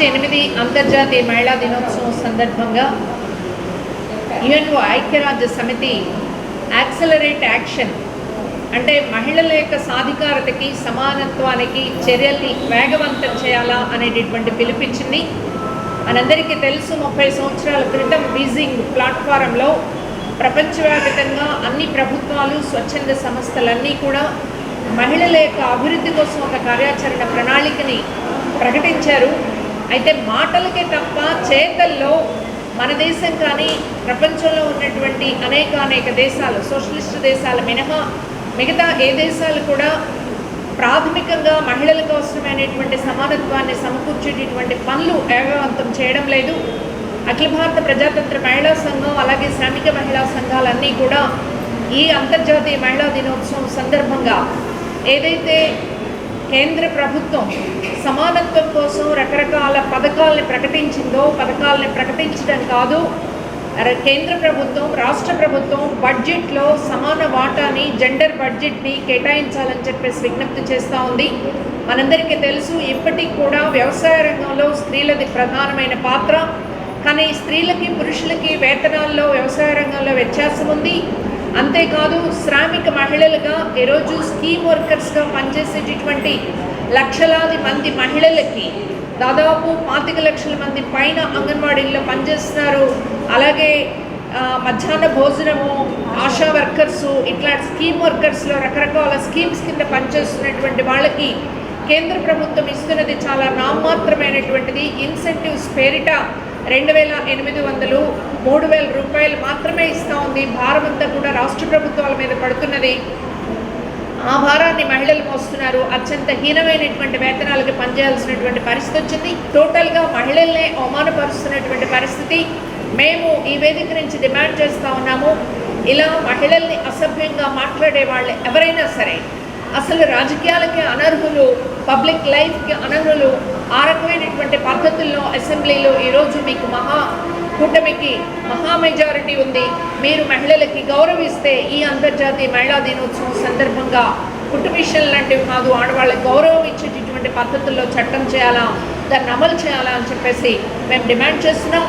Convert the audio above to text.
మార్చి ఎనిమిది అంతర్జాతీయ మహిళా దినోత్సవం సందర్భంగా యుఎన్ఓ ఐక్యరాజ్య సమితి యాక్సలరేట్ యాక్షన్ అంటే మహిళల యొక్క సాధికారతకి సమానత్వానికి చర్యల్ని వేగవంతం చేయాలా అనేటటువంటి పిలిపించింది మనందరికీ తెలుసు ముప్పై సంవత్సరాల క్రితం బీజింగ్ ప్లాట్ఫారంలో ప్రపంచవ్యాప్తంగా అన్ని ప్రభుత్వాలు స్వచ్ఛంద సంస్థలన్నీ కూడా మహిళల యొక్క అభివృద్ధి కోసం ఒక కార్యాచరణ ప్రణాళికని ప్రకటించారు. అయితే మాటలకే తప్ప చేతల్లో మన దేశం కానీ ప్రపంచంలో ఉన్నటువంటి అనేక అనేక దేశాలు సోషలిస్ట్ దేశాలు మినహా మిగతా ఏ దేశాలు కూడా ప్రాథమికంగా మహిళల కోసమైనటువంటి సమానత్వాన్ని సమకూర్చేటటువంటి పనులు వేగవంతం చేయడం లేదు. అఖిల భారత ప్రజాతంత్ర మహిళా సంఘం అలాగే శ్రామిక మహిళా సంఘాలన్నీ కూడా ఈ అంతర్జాతీయ మహిళా దినోత్సవం సందర్భంగా ఏదైతే కేంద్ర ప్రభుత్వం సమానత్వం కోసం రకరకాల పథకాలని ప్రకటించిందో పథకాలని ప్రకటించడం కాదు. కేంద్ర ప్రభుత్వం రాష్ట్ర ప్రభుత్వం బడ్జెట్లో సమాన వాటాని జెండర్ బడ్జెట్ని కేటాయించాలని చెప్పేసి విజ్ఞప్తి చేస్తూ ఉంది. మనందరికీ తెలుసు ఇప్పటికి కూడా వ్యవసాయ రంగంలో స్త్రీలది ప్రధానమైన పాత్ర. కానీ స్త్రీలకి పురుషులకి వేతనాల్లో వ్యవసాయ రంగంలో వ్యత్యాసం ఉంది. అంతేకాదు శ్రామిక మహిళలుగా ఈరోజు స్కీమ్ వర్కర్స్గా పనిచేసేటటువంటి లక్షలాది మంది మహిళలకి దాదాపు పాతిక లక్షల మంది పైన అంగన్వాడీల్లో పనిచేస్తున్నారు. అలాగే మధ్యాహ్న భోజనము ఆశా వర్కర్స్ ఇట్లా స్కీమ్ వర్కర్స్లో రకరకాల స్కీమ్స్ కింద పనిచేస్తున్నటువంటి వాళ్ళకి కేంద్ర ప్రభుత్వం ఇస్తున్నది చాలా నామమాత్రమైనటువంటిది. ఇన్సెంటివ్స్ పేరిట రెండు వేల ఎనిమిది వందలు మూడు వేల రూపాయలు మాత్రమే ఇస్తూ ఉంది. భారం అంతా కూడా రాష్ట్ర ప్రభుత్వాల మీద పడుతున్నది. ఆ భారాన్ని మహిళలు మోస్తున్నారు. అత్యంత హీనమైనటువంటి వేతనాలకి పనిచేయాల్సినటువంటి పరిస్థితి వచ్చింది. టోటల్గా మహిళల్నే అవమానపరుస్తున్నటువంటి పరిస్థితి మేము ఈ వేదిక నుంచి డిమాండ్ చేస్తూ ఉన్నాము. ఇలా మహిళల్ని అసభ్యంగా మాట్లాడే వాళ్ళు ఎవరైనా సరే అసలు రాజకీయాలకి అనర్హులు పబ్లిక్ లైఫ్కి అనర్హులు ఆ రకమైనటువంటి పద్ధతుల్లో అసెంబ్లీలో ఈరోజు మీకు మహా కూటమికి మహా మెజారిటీ ఉంది. మీరు మహిళలకి గౌరవిస్తే ఈ అంతర్జాతీయ మహిళా దినోత్సవం సందర్భంగా కుటుంబిషన్ లాంటివి కాదు ఆడవాళ్ళకి గౌరవం ఇచ్చేటటువంటి పద్ధతుల్లో చట్టం చేయాలా దాన్ని అమలు చేయాలా అని చెప్పేసి మేము డిమాండ్ చేస్తున్నాం.